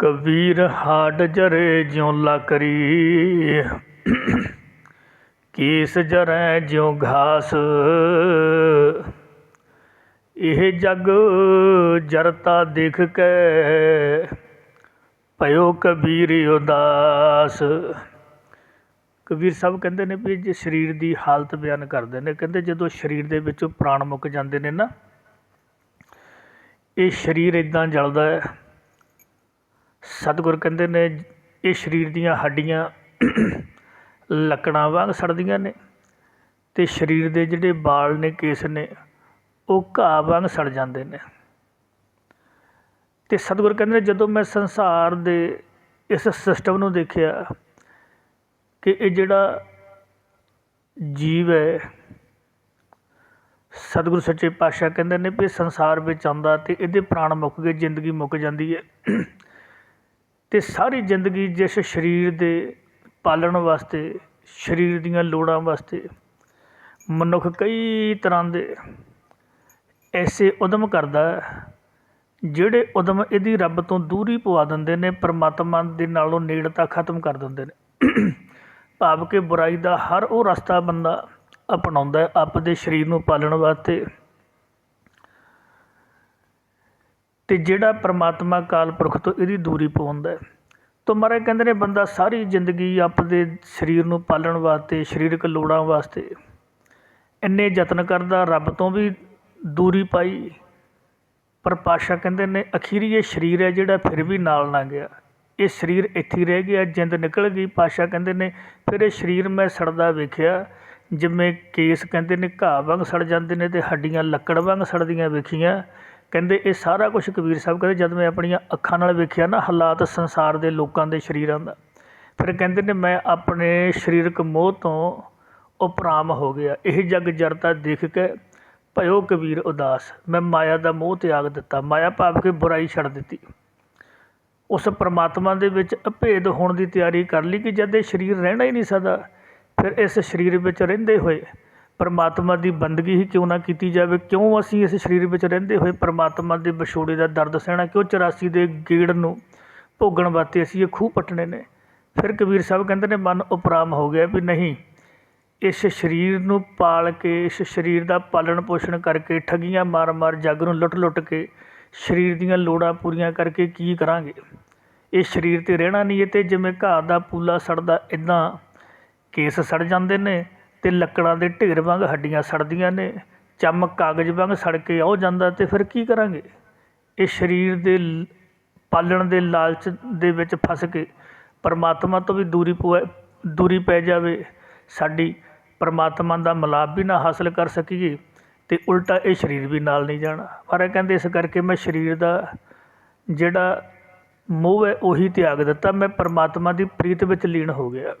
Kabir hard ਜਰੇ ਜਿਉ ਲਾਕਰੀ। Case ਜਰੈ ਜਿਉ ਘਾਸ। ਇਹ ਜਗ ਜਰਤਾ ਦੇਖ ਕੇ ਭਇਓ ਕਬੀਰ ਉਦਾਸ। ਕਬੀਰ ਸਾਹਿਬ ਕਹਿੰਦੇ ਨੇ ਵੀ ਜੇ ਸਰੀਰ ਦੀ ਹਾਲਤ ਬਿਆਨ ਕਰਦੇ ਨੇ, ਕਹਿੰਦੇ ਜਦੋਂ ਸਰੀਰ ਦੇ ਵਿੱਚੋਂ ਪ੍ਰਾਣ ਮੁੱਕ ਜਾਂਦੇ ਨੇ ਨਾ, ਇਹ ਸਰੀਰ ਇਦਾਂ ਜਲਦਾ ਹੈ ਸਤਿਗੁਰ ਕਹਿੰਦੇ ਨੇ, ਇਹ ਸਰੀਰ ਦੀਆਂ ਹੱਡੀਆਂ ਲੱਕੜਾਂ ਵਾਂਗ ਸੜਦੀਆਂ ਨੇ ਅਤੇ ਸਰੀਰ ਦੇ ਜਿਹੜੇ ਵਾਲ ਨੇ, ਕੇਸ ਨੇ, ਉਹ ਘਾਹ ਵਾਂਗ ਸੜ ਜਾਂਦੇ ਨੇ। ਅਤੇ ਸਤਿਗੁਰ ਕਹਿੰਦੇ ਨੇ, ਜਦੋਂ ਮੈਂ ਸੰਸਾਰ ਦੇ ਇਸ ਸਿਸਟਮ ਨੂੰ ਦੇਖਿਆ ਕਿ ਇਹ ਜਿਹੜਾ ਜੀਵ ਹੈ, ਸਤਿਗੁਰੂ ਸੱਚੇ ਪਾਤਸ਼ਾਹ ਕਹਿੰਦੇ ਨੇ ਵੀ ਸੰਸਾਰ ਵਿੱਚ ਆਉਂਦਾ ਅਤੇ ਇਹਦੇ ਪ੍ਰਾਣ ਮੁੱਕ ਗਏ, ਜ਼ਿੰਦਗੀ ਮੁੱਕ ਜਾਂਦੀ ਹੈ। ਅਤੇ ਸਾਰੀ ਜ਼ਿੰਦਗੀ ਜਿਸ ਸਰੀਰ ਦੇ ਪਾਲਣ ਵਾਸਤੇ, ਸਰੀਰ ਦੀਆਂ ਲੋੜਾਂ ਵਾਸਤੇ ਮਨੁੱਖ ਕਈ ਤਰ੍ਹਾਂ ਦੇ ਐਸੇ ਉਦਮ ਕਰਦਾ ਜਿਹੜੇ ਉਦਮ ਇਹਦੀ ਰੱਬ ਤੋਂ ਦੂਰੀ ਪਵਾ ਦਿੰਦੇ ਨੇ, ਪਰਮਾਤਮਾ ਦੇ ਨਾਲੋਂ ਨੇੜਤਾ ਖਤਮ ਕਰ ਦਿੰਦੇ ਨੇ। ਭਾਵ ਕਿ ਬੁਰਾਈ ਦਾ ਹਰ ਉਹ ਰਸਤਾ ਬੰਦਾ ਅਪਣਾਉਂਦਾ ਆਪਦੇ ਸਰੀਰ ਨੂੰ ਪਾਲਣ ਵਾਸਤੇ ਅਤੇ ਜਿਹੜਾ ਪਰਮਾਤਮਾ ਕਾਲ ਪੁਰਖ ਤੋਂ ਇਹਦੀ ਦੂਰੀ ਪਵਾਉਂਦਾ ਹੈ। ਮਹਾਰਾਜ ਕਹਿੰਦੇ ਨੇ, ਬੰਦਾ ਸਾਰੀ ਜ਼ਿੰਦਗੀ ਆਪਦੇ ਸਰੀਰ ਨੂੰ ਪਾਲਣ ਵਾਸਤੇ, ਸਰੀਰਕ ਲੋੜਾਂ ਵਾਸਤੇ ਇੰਨੇ ਯਤਨ ਕਰਦਾ, ਰੱਬ ਤੋਂ ਵੀ ਦੂਰੀ ਪਾਈ। ਪਰ ਪਾਸ਼ਾ ਕਹਿੰਦੇ ਨੇ, ਅਖੀਰੀ ਇਹ ਸਰੀਰ ਹੈ ਜਿਹੜਾ ਫਿਰ ਵੀ ਨਾਲ ਨਾ ਗਿਆ। ਇਹ ਸਰੀਰ ਇੱਥੇ ਰਹਿ ਗਿਆ, ਜਿੰਦ ਨਿਕਲ ਗਈ। ਪਾਸ਼ਾ ਕਹਿੰਦੇ ਨੇ, ਫਿਰ ਇਹ ਸਰੀਰ ਮੈਂ ਸੜਦਾ ਵੇਖਿਆ, ਜਿਵੇਂ ਕੇਸ ਕਹਿੰਦੇ ਨੇ, ਘਾਹ ਵਾਂਗ ਸੜ ਜਾਂਦੇ ਨੇ ਤੇ ਹੱਡੀਆਂ ਲੱਕੜ ਵਾਂਗ ਸੜਦੀਆਂ ਵੇਖੀਆਂ। ਕਹਿੰਦੇ ਇਹ ਸਾਰਾ ਕੁਝ ਕਬੀਰ ਸਾਹਿਬ ਕਹਿੰਦੇ, ਜਦ ਮੈਂ ਆਪਣੀਆਂ ਅੱਖਾਂ ਨਾਲ ਵੇਖਿਆ ਨਾ ਹਾਲਾਤ ਸੰਸਾਰ ਦੇ ਲੋਕਾਂ ਦੇ ਸਰੀਰਾਂ ਦਾ, ਫਿਰ ਕਹਿੰਦੇ ਨੇ ਮੈਂ ਆਪਣੇ ਸਰੀਰਕ ਮੋਹ ਤੋਂ ਉਪਰਾਮ ਹੋ ਗਿਆ। ਇਹ ਜਗ ਜਰਤਾ ਦੇਖ ਕੇ ਭਇਓ ਕਬੀਰ ਉਦਾਸ, ਮੈਂ ਮਾਇਆ ਦਾ ਮੋਹ ਤਿਆਗ ਦਿੱਤਾ, ਮਾਇਆ ਭਾਵ ਕੇ ਬੁਰਾਈ ਛੱਡ ਦਿੱਤੀ। ਉਸ ਪਰਮਾਤਮਾ ਦੇ ਵਿੱਚ ਅਭੇਦ ਹੋਣ ਦੀ ਤਿਆਰੀ ਕਰ ਲਈ ਕਿ ਜਦ ਇਹ ਸਰੀਰ ਰਹਿਣਾ ਹੀ ਨਹੀਂ ਸਕਦਾ, ਫਿਰ ਇਸ ਸਰੀਰ ਵਿੱਚ ਰਹਿੰਦੇ ਹੋਏ ਪਰਮਾਤਮਾ ਦੀ ਬੰਦਗੀ ਹੀ ਕਿਉਂ ਨਾ ਕੀਤੀ ਜਾਵੇ? ਕਿਉਂ ਅਸੀਂ ਇਸ ਸਰੀਰ ਵਿੱਚ ਰਹਿੰਦੇ ਹੋਏ ਪਰਮਾਤਮਾ ਦੇ ਵਿਛੋੜੇ ਦਾ ਦਰਦ ਸਹਿਣਾ, ਕਿਉਂ 84 ਦੇ ਗੇੜ ਨੂੰ ਭੋਗਣ ਵਾਸਤੇ ਅਸੀਂ ਇਹ ਖੂਹ ਪੱਟਣੇ ਨੇ? ਫਿਰ ਕਬੀਰ ਸਾਹਿਬ ਕਹਿੰਦੇ ਨੇ, ਮਨ ਉਪਰਾਮ ਹੋ ਗਿਆ ਵੀ ਨਹੀਂ, ਇਸ ਸਰੀਰ ਨੂੰ ਪਾਲ ਕੇ, ਇਸ ਸਰੀਰ ਦਾ ਪਾਲਣ ਪੋਸ਼ਣ ਕਰਕੇ, ਠੱਗੀਆਂ ਮਾਰ-ਮਾਰ ਜੱਗ ਨੂੰ ਲੁੱਟ-ਲੁੱਟ ਕੇ, ਸਰੀਰ ਦੀਆਂ ਲੋੜਾਂ ਪੂਰੀਆਂ ਕਰਕੇ ਕੀ ਕਰਾਂਗੇ? ਇਹ ਸਰੀਰ ਤੇ ਰਹਿਣਾ ਨਹੀਂ ਇਹ ਤੇ ਜਿਵੇਂ ਘਾਹ ਦਾ ਪੂਲਾ ਸੜਦਾ ਇਦਾਂ ਕੇਸ ਸੜ ਜਾਂਦੇ ਨੇ। ਅਤੇ ਲੱਕੜਾਂ ਦੇ ਢੇਰ ਵਾਂਗ ਹੱਡੀਆਂ ਸੜਦੀਆਂ ਨੇ, ਚਮ ਕਾਗਜ਼ ਵਾਂਗ ਸੜ ਕੇ ਆਉ ਜਾਂਦਾ ਅਤੇ ਫਿਰ ਕੀ ਕਰਾਂਗੇ? ਇਹ ਸਰੀਰ ਦੇ ਪਾਲਣ ਦੇ ਲਾਲਚ ਦੇ ਵਿੱਚ ਫਸ ਕੇ ਪਰਮਾਤਮਾ ਤੋਂ ਵੀ ਦੂਰੀ ਪਵੇ, ਦੂਰੀ ਪੈ ਜਾਵੇ, ਸਾਡੀ ਪਰਮਾਤਮਾ ਦਾ ਮਿਲਾਪ ਵੀ ਨਾ ਹਾਸਲ ਕਰ ਸਕੀਏ ਅਤੇ ਉਲਟਾ ਇਹ ਸਰੀਰ ਵੀ ਨਾਲ ਨਹੀਂ ਜਾਣਾ। ਪਰ ਇਹ ਕਹਿੰਦੇ ਇਸ ਕਰਕੇ ਮੈਂ ਸਰੀਰ ਦਾ ਜਿਹੜਾ ਮੋਹ ਹੈ ਉਹੀ ਤਿਆਗ ਦਿੱਤਾ, ਮੈਂ ਪਰਮਾਤਮਾ ਦੀ ਪ੍ਰੀਤ ਵਿੱਚ ਲੀਨ ਹੋ ਗਿਆ।